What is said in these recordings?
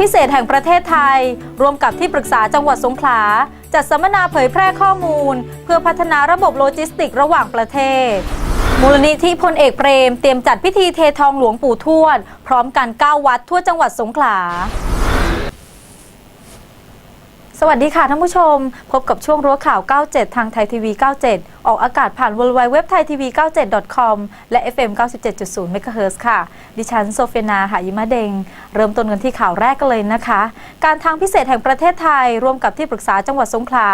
พิเศษแห่งประเทศไทย ร่วมกับที่ปรึกษาจังหวัดสงขลา จัดสัมมนาเผยแพร่ข้อมูล เพื่อพัฒนาระบบโลจิสติกส์ระหว่างประเทศ มูลนิธิพลเอกเปรม เตรียมจัดพิธีเททองหลวงปู่ทวด พร้อมกัน 9 วัดทั่วจังหวัดสงขลา สวัสดีค่ะท่านผู้ชม พบกับช่วงรั้วข่าว 97 ทางไทยทีวี 97 ออกอากาศผ่าน w w w t h a i t v 97 com และ FM 97.0 MHz ค่ะ ดิฉันโซเฟีนาหายิมะเดง เริ่มต้นกันที่ข่าวแรกกันเลยนะคะ การทางพิเศษแห่งประเทศไทย ร่วมกับที่ปรึกษาจังหวัดสงขลา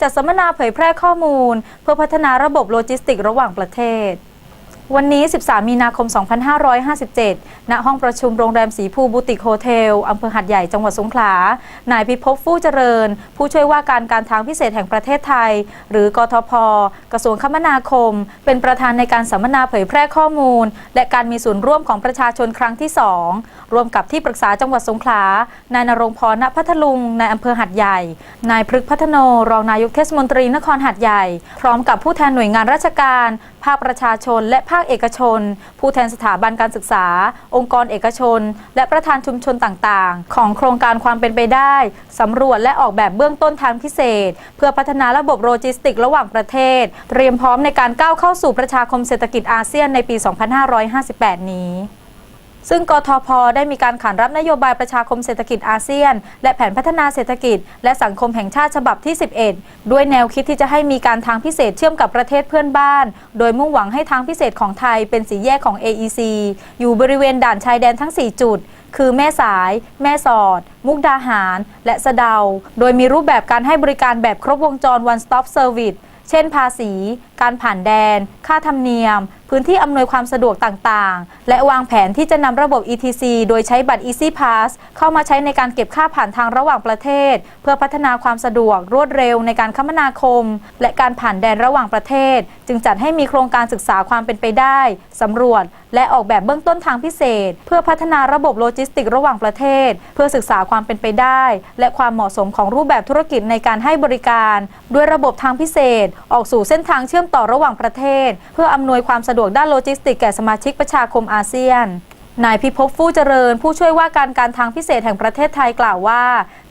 จัดสัมมนาเผยแพร่ข้อมูล เพื่อพัฒนาระบบโลจิสติกส์ระหว่างประเทศ วันนี้ 13 มีนาคม 2557 ณ ห้องประชุมโรงแรมสีภูบูติกโฮเทล อำเภอหัดใหญ่ จังหวัดสงขลา นายพิภพฟู่เจริญ ผู้ช่วยว่าการการทางพิเศษแห่งประเทศไทย หรือกทพ กระทรวงคมนาคม เป็นประธานในการสัมมนาเผยแพร่ข้อมูล และการมีส่วนร่วมของประชาชนครั้งที่ 2ร่วมกับที่ปรึกษาจังหวัดสงขลา นายนรงพร ณ พัทลุง นายอำเภอหัดใหญ่ นายพฤกษ์พัฒโน รองนายกเทศมนตรีนครหัดใหญ่ พร้อมกับผู้แทนหน่วยงานราชการภาคประชาชน และภาคเอกชน ผู้แทนสถาบันการศึกษา องค์กรเอกชน และประธานชุมชนต่างๆ ของโครงการความเป็นไปได้สำรวจและออกแบบเบื้องต้นทางพิเศษ เพื่อพัฒนาระบบโลจิสติกส์ระหว่างประเทศ เตรียมพร้อมในการก้าวเข้าสู่ประชาคมเศรษฐกิจอาเซียนในปี 2558 นี้ ซึ่งกทพได้มีการขานรับนโยบายประชาคมเศรษฐกิจอาเซียน และแผนพัฒนาเศรษฐกิจ และสังคมแห่งชาติฉบับที่ 11 ด้วยแนวคิดที่จะให้มีการทางพิเศษเชื่อมกับประเทศเพื่อนบ้าน โดยมุ่งหวังให้ทางพิเศษของไทยเป็นสีแยกของ AEC อยู่บริเวณด่านชายแดนทั้ง 4 จุด คือแม่สาย แม่สอด มุกดาหาร และสะเดา โดยมีรูปแบบการให้บริการแบบครบวงจร one stop service เช่นภาษี การผ่านแดน ค่าธรรมเนียม พื้นที่อำนวยความสะดวกต่างๆ และวางแผนที่จะนำระบบ ETC โดยใช้บัตร Easy Pass เข้ามาใช้ในการเก็บค่าผ่านทางระหว่างประเทศ เพื่อพัฒนาความสะดวกรวดเร็วในการคมนาคม และการผ่านแดนระหว่างประเทศ จึงจัดให้มีโครงการศึกษาความเป็นไปได้สำรวจ และออกแบบเบื้องต้นทางพิเศษ เพื่อพัฒนาระบบโลจิสติกส์ระหว่างประเทศ เพื่อศึกษาความเป็นไปได้ และความเหมาะสมของรูปแบบธุรกิจในการให้บริการ ด้วยระบบทางพิเศษ ออกสู่เส้นทางเชื่อมต่อระหว่างประเทศ เพื่ออำนวยความสะดวกด้านโลจิสติกแก่สมาชิกประชาคมอาเซียนนายพิภพฟู่เจริญ ผู้ช่วยว่าการการทางพิเศษแห่งประเทศไทยกล่าวว่า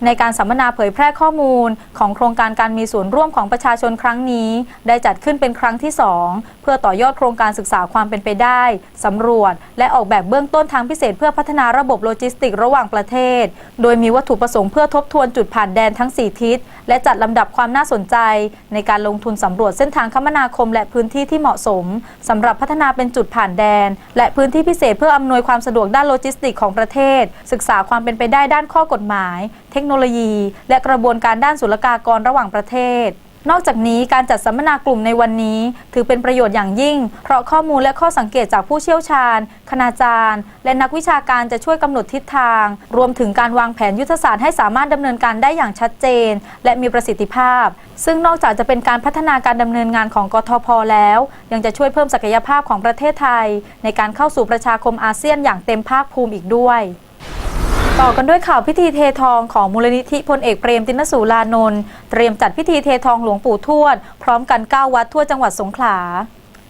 ในการสัมมนาเผยแพร่ข้อมูล ของโครงการการมีส่วนร่วมของประชาชนครั้งนี้ ได้จัดขึ้นเป็นครั้งที่ 2 เพื่อต่อยอดโครงการศึกษาความเป็นไปได้สำรวจ และออกแบบเบื้องต้นทางพิเศษเพื่อพัฒนาระบบโลจิสติกส์ระหว่างประเทศ โดยมีวัตถุประสงค์เพื่อทบทวนจุดผ่านแดนทั้ง 4 ทิศ และจัดลำดับความน่าสนใจ ในการลงทุนสำรวจเส้นทางคมนาคม และพื้นที่ที่เหมาะสมสำหรับพัฒนาเป็นจุดผ่านแดน และพื้นที่พิเศษเพื่ออำนวยความสะดวกด้านโลจิสติกส์ของประเทศ ศึกษาความเป็นไปได้ด้านข้อกฎหมาย เทคโนโลยี และกระบวนการด้านศุลกากรระหว่างประเทศนอกจากนี้การจัดสัมมนากลุ่มในวันนี้ ถือเป็นประโยชน์อย่างยิ่ง เพราะข้อมูลและข้อสังเกตจากผู้เชี่ยวชาญ คณาจารย์ และนักวิชาการจะช่วยกำหนดทิศทาง รวมถึงการวางแผนยุทธศาสตร์ให้สามารถดำเนินการได้อย่างชัดเจน และมีประสิทธิภาพ ซึ่งนอกจากจะเป็นการพัฒนาการดำเนินงานของกทพแล้ว ยังจะช่วยเพิ่มศักยภาพของประเทศไทย ในการเข้าสู่ประชาคมอาเซียนอย่างเต็มภาคภูมิอีกด้วย ต่อกันด้วยข่าวพิธีเททองของมูลนิธิพลเอกเปรมตินสูลานนท์เตรียมจัดพิธีเททองหลวงปู่ทวด พร้อมกัน 9 วัดทั่วจังหวัดสงขลา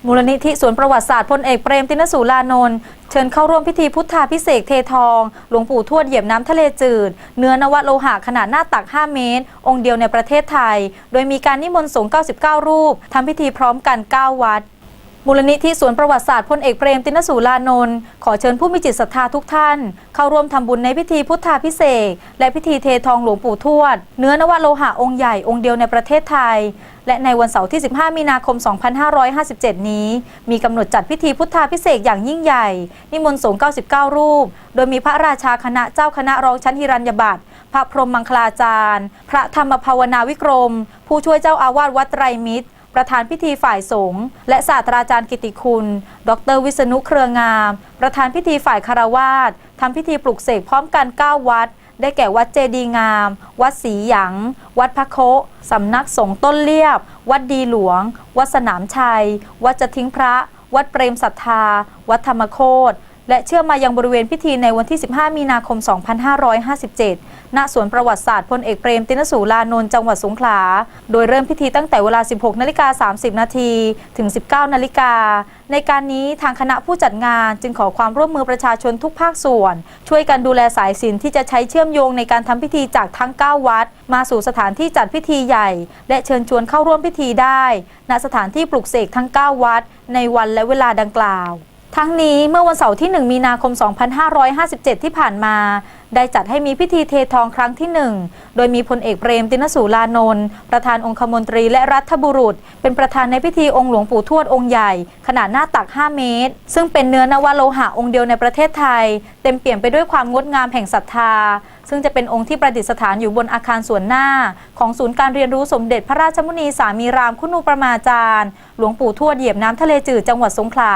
มูลนิธิสวนประวัติศาสตร์พลเอกเปรมตินสูลานนท์เชิญเข้าร่วมพิธีพุทธาพิเศษเททอง หลวงปู่ทวดเหยียบน้ำทะเลจืด เนื้อนวโลหะขนาดหน้าตัก 5 เมตร องค์เดียวในประเทศไทย โดยมีการนิมนต์สงฆ์ 99 รูปทำพิธีพร้อมกัน 9 วัด มูลนิธิสวนประวัติศาสตร์พลเอกเปรมตินสูลานนท์ขอเชิญผู้มีจิตศรัทธาทุกท่าน เข้าร่วมทำบุญในพิธีพุทธาพิเศษและพิธีเททองหลวงปู่ทวด เนื้อนวโลหะองค์ใหญ่องค์เดียวในประเทศไทย และในวันเสาร์ที่ 15 มีนาคม 2557 นี้ มีกำหนดจัดพิธีพุทธาพิเศษอย่างยิ่งใหญ่ นิมนต์สงฆ์99 รูป โดยมีพระราชาคณะเจ้าคณะรองชั้นฮิรัญญบัตรพระพรหมมังคลาจารย์ พระธรรมภาวนาวิกรม ผู้ช่วยเจ้าอาวาสวัดไตรมิตร ประธานพิธีฝ่ายสงฆ์และศาสตราจารย์กิติคุณ ดร วิษณุเครืองาม ประธานพิธีฝ่ายคารวาสทำพิธีปลุกเสกพร้อมกัน 9 วัด ได้แก่วัดเจดีย์งาม วัดศรีหยัง วัดพระโคสำนักสงฆ์ต้นเลียบ วัดดีหลวง วัดสนามชัย วัดจะทิ้งพระ วัดเปรมศรัทธา วัดธรรมโคต และเชื่อมมายังบริเวณพิธีในวันที่ 15 มีนาคม 2557 ณ สวนประวัติศาสตร์พลเอกเปรมตินสูลานนท์จังหวัดสงขลา โดยเริ่มพิธีตั้งแต่เวลา 16 นาฬิกา 30 นาทีถึง 19 นาฬิกา ในการนี้ทางคณะผู้จัดงานจึงขอความร่วมมือประชาชนทุกภาคส่วน ช่วยกันดูแลสายสินที่จะใช้เชื่อมโยงในการทำพิธีจากทั้ง 9 วัด มาสู่สถานที่จัดพิธีใหญ่ และเชิญชวนเข้าร่วมพิธีได้ ณ สถานที่ปลุกเสกทั้ง 9 วัด ในวันและเวลาดังกล่าว ทั้งนี้เมื่อวันเสาร์ที่ 1 มีนาคม 2557 ที่ผ่านมา ได้จัดให้มีพิธีเททองครั้งที่ 1 โดยมีพลเอกเปรมตินสูรานนท์ประธานองคมนตรีและรัฐบุรุษ เป็นประธานในพิธีองค์หลวงปู่ทวดองค์ใหญ่ ขนาดหน้าตัก 5 เมตร ซึ่งเป็นเนื้อนวโลหะองค์เดียวในประเทศไทย เต็มเปี่ยมไปด้วยความงดงามแห่งศรัทธา ซึ่งจะเป็นองค์ที่ประดิษฐานอยู่บนอาคารส่วนหน้า ของศูนย์การเรียนรู้สมเด็จพระราชมุนีสามีรามคุณูปมาจารย์ หลวงปู่ทวดเหยียบน้ำทะเลจืดจังหวัดสงขลา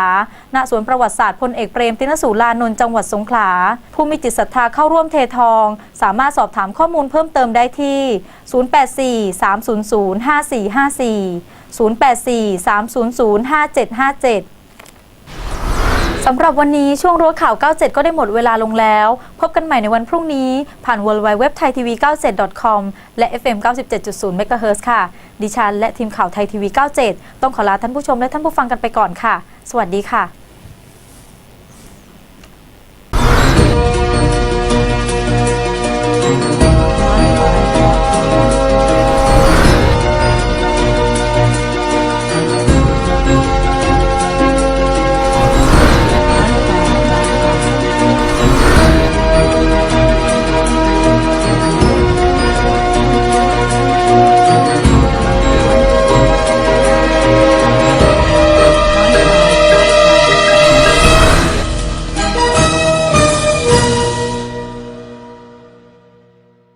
ณ สวนประวัติศาสตร์พลเอกเปรมตินสูลานนท์จังหวัดสงขลา ผู้มีจิตศรัทธาเข้าร่วมเททอง สามารถสอบถามข้อมูลเพิ่มเติมได้ที่ 0843005454 0843005757 สำหรับวันนี้ช่วงรั้วข่าว 97 ก็ได้หมดเวลาลงแล้ว พบกันใหม่ในวันพรุ่งนี้ ผ่าน w w w t h a i t v 9 7 com และ FM 97.0 MHz ค่ะ ดิฉันและทีมข่าวไทยทีวี 97 ต้องขอลาท่านผู้ชมและท่านผู้ฟังกันไปก่อนค่ะ สวัสดีค่ะ